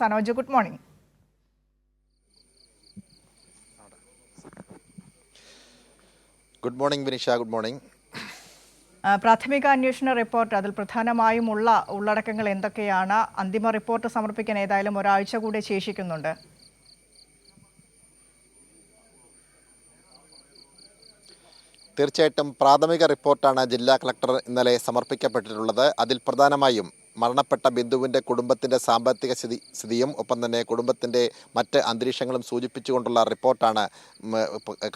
Sanoj good morning. Good morning Vinisha good morning. പ്രാഥമിക അന്വേഷണ report അതിൽ പ്രധാനമായും ഉള്ള ഉള്ളടക്കങ്ങൾ എന്തൊക്കെയാണ്? അന്തിമ റിപ്പോർട്ട് സമർപ്പിക്കാൻ ഏതായാലും ഒരാഴ്ച കൂടെ ശേഷിക്കുന്നുണ്ട്. തീർച്ചയായിട്ടും പ്രാഥമിക റിപ്പോർട്ടാണ് ജില്ലാ കളക്ടർ ഇന്നലെ സമർപ്പിക്കപ്പെട്ടിട്ടുള്ളത്. അതിൽ പ്രധാനമായും മരണപ്പെട്ട ബിന്ദുവിന്റെ കുടുംബത്തിന്റെ സാമ്പത്തിക സ്ഥിതി സ്ഥിതിയും ഒപ്പം തന്നെ കുടുംബത്തിന്റെ മറ്റ് അന്തരീക്ഷങ്ങളും സൂചിപ്പിച്ചുകൊണ്ടുള്ള റിപ്പോർട്ടാണ്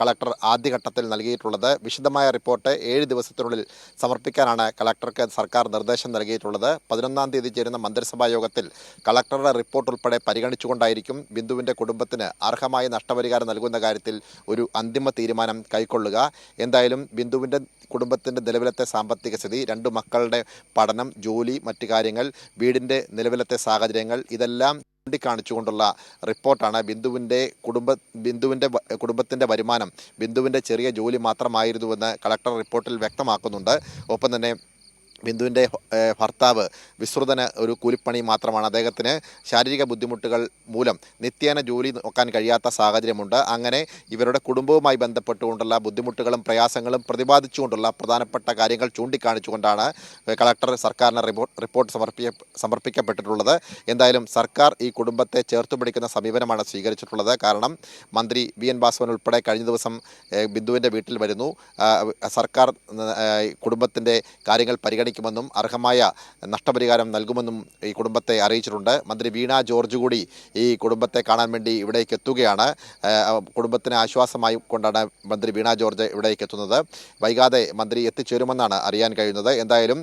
കളക്ടർ ആദ്യഘട്ടത്തിൽ നൽകിയിട്ടുള്ളത്. വിശദമായ റിപ്പോർട്ട് ഏഴ് ദിവസത്തിനുള്ളിൽ സമർപ്പിക്കാനാണ് കളക്ടർക്ക് സർക്കാർ നിർദ്ദേശം നൽകിയിട്ടുള്ളത്. പതിനൊന്നാം തീയതി ചേരുന്ന മന്ത്രിസഭാ യോഗത്തിൽ കളക്ടറുടെ റിപ്പോർട്ട് ഉൾപ്പെടെ പരിഗണിച്ചുകൊണ്ടായിരിക്കും ബിന്ദുവിന്റെ കുടുംബത്തിന് അർഹമായ നഷ്ടപരിഹാരം നൽകുന്ന കാര്യത്തിൽ ഒരു അന്തിമ തീരുമാനം കൈക്കൊള്ളുക. എന്തായാലും ബിന്ദുവിന്റെ കുടുംബത്തിന്റെ നിലവിലത്തെ സാമ്പത്തിക സ്ഥിതി രണ്ടു മക്കളുടെ പഠനം ജോലി മറ്റു കാര്യങ്ങൾ വീടിന്റെ നിലവിലത്തെ സാഹചര്യങ്ങൾ ഇതെല്ലാം ചൂണ്ടിക്കാണിച്ചുകൊണ്ടുള്ള റിപ്പോർട്ടാണ് ബിന്ദുവിന്റെ കുടുംബ ബിന്ദുവിന്റെ കുടുംബത്തിന്റെ വരുമാനം ബിന്ദുവിന്റെ ചെറിയ ജോലി മാത്രമായിരുന്നുവെന്ന് കളക്ടർ റിപ്പോർട്ടിൽ വ്യക്തമാക്കുന്നുണ്ട്. ഒപ്പം തന്നെ ബിന്ദുവിന്റെ ഭർത്താവ് വിശ്രുതന് ഒരു കൂലിപ്പണി മാത്രമാണ്. അദ്ദേഹത്തിന് ശാരീരിക ബുദ്ധിമുട്ടുകൾ മൂലം നിത്യേന ജോലി നോക്കാൻ കഴിയാത്ത സാഹചര്യമുണ്ട്. അങ്ങനെ ഇവരുടെ കുടുംബവുമായി ബന്ധപ്പെട്ടുകൊണ്ടുള്ള ബുദ്ധിമുട്ടുകളും പ്രയാസങ്ങളും പ്രതിപാദിച്ചുകൊണ്ടുള്ള പ്രധാനപ്പെട്ട കാര്യങ്ങൾ ചൂണ്ടിക്കാണിച്ചുകൊണ്ടാണ് കളക്ടർ സർക്കാരിന് റിപ്പോർട്ട് സമർപ്പിക്ക സമർപ്പിക്കപ്പെട്ടിട്ടുള്ളത്. എന്തായാലും സർക്കാർ ഈ കുടുംബത്തെ ചേർത്ത് പിടിക്കുന്ന സമീപനമാണ് സ്വീകരിച്ചിട്ടുള്ളത്. കാരണം മന്ത്രി വി എൻ വാസവൻ ഉൾപ്പെടെ കഴിഞ്ഞ ദിവസം ബിന്ദുവിന്റെ വീട്ടിൽ വരുന്നു. സർക്കാർ കുടുംബത്തിന്റെ കാര്യങ്ങൾ പരിഗണിക്കുമെന്നും അർഹമായ നഷ്ടപരിഹാരം നൽകുമെന്നും ഈ കുടുംബത്തെ അറിയിച്ചിട്ടുണ്ട്. മന്ത്രി വീണ ജോർജ് കൂടി ഈ കുടുംബത്തെ കാണാൻ വേണ്ടി ഇവിടേക്ക് എത്തുകയാണ്. കുടുംബത്തിന് ആശ്വാസമായി കൊണ്ടാണ് മന്ത്രി വീണ ജോർജ് ഇവിടേക്ക് എത്തുന്നത്. വൈകാതെ മന്ത്രി എത്തിച്ചേരുമെന്നാണ് അറിയാൻ കഴിയുന്നത്. എന്തായാലും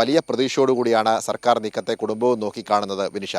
വലിയ പ്രതീക്ഷയോടുകൂടിയാണ് സർക്കാർ നീക്കത്തെ കുടുംബവും നോക്കിക്കാണുന്നത് വിനിഷ.